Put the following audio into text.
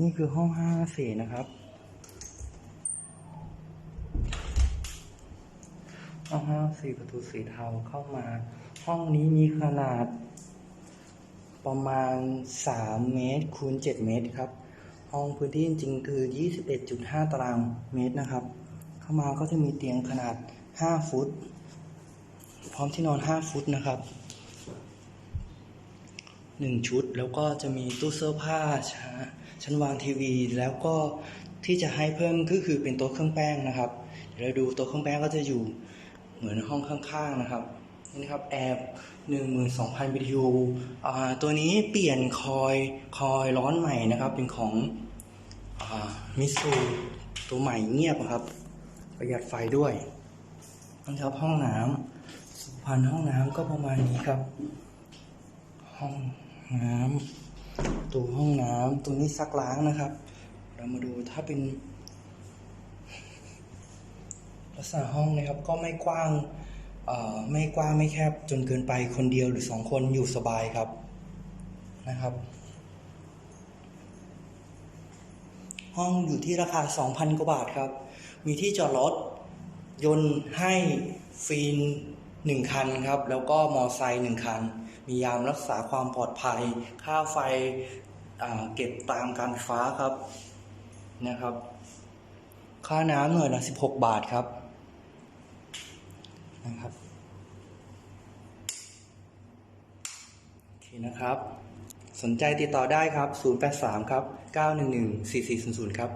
นี่คือห้องห้าสี่นะครับห้องห้าสี่ประตูสีเทาเข้ามา ห้องนี้มีขนาด ประมาณ3เมตรคูณ7เมตรครับ ห้องพื้นที่จริงๆคือ21.5ตารางเมตรนะครับ เข้ามาก็จะมีเตียงขนาด5ฟุต พร้อมที่นอน5ฟุตนะครับ 1ชุด แล้วก็จะมีตู้เสื้อผ้าช,ชั้นวางทีวี แล้วก็ที่จะให้เพิ่มก็คือเป็นโต๊ะเครื่องแป้งนะครับเดี๋ยวเราดูโต๊ะเครื่องแป้งก็จะอยู่เหมือนห้องข้างๆนะครับนี่นะครับแอร์12,000 BTU อ่าตัวนี้เปลี่ยนคอยคอยร้อนใหม่นะครับ เป็นของมิสูตัวใหม่เงียบครับ ประหยัดไฟด้วยนะครับห้องน้ำสุพรรณห้องน้ำก็ประมาณนี้ครับ ห้อง น้ำตัวห้องน้ำตัวนี้ซักล้างนะครับ เรามาดูถ้าเป็นลักษณะห้องนะครับก็ไม่กว้างไม่กว้างไม่แคบจนเกินไปคนเดียวหรือสองคนอยู่สบายครับนะครับ ห้องอยู่ที่ราคา 2,000 กว่าบาทครับ มีที่จอดรถยนต์ให้ฟรีหนึ่งคันครับ แล้วก็มอไซค์หนึ่งคัน มียามรักษาความปลอดภัย ค่าไฟเก็บตามการฟฟ้าครับนะครับ ค่าน้ำหน่วยละ16บาทครับนะครับโอเคนะครับ สนใจติดต่อได้ครับ 083 ครับ 911 4400 ครับ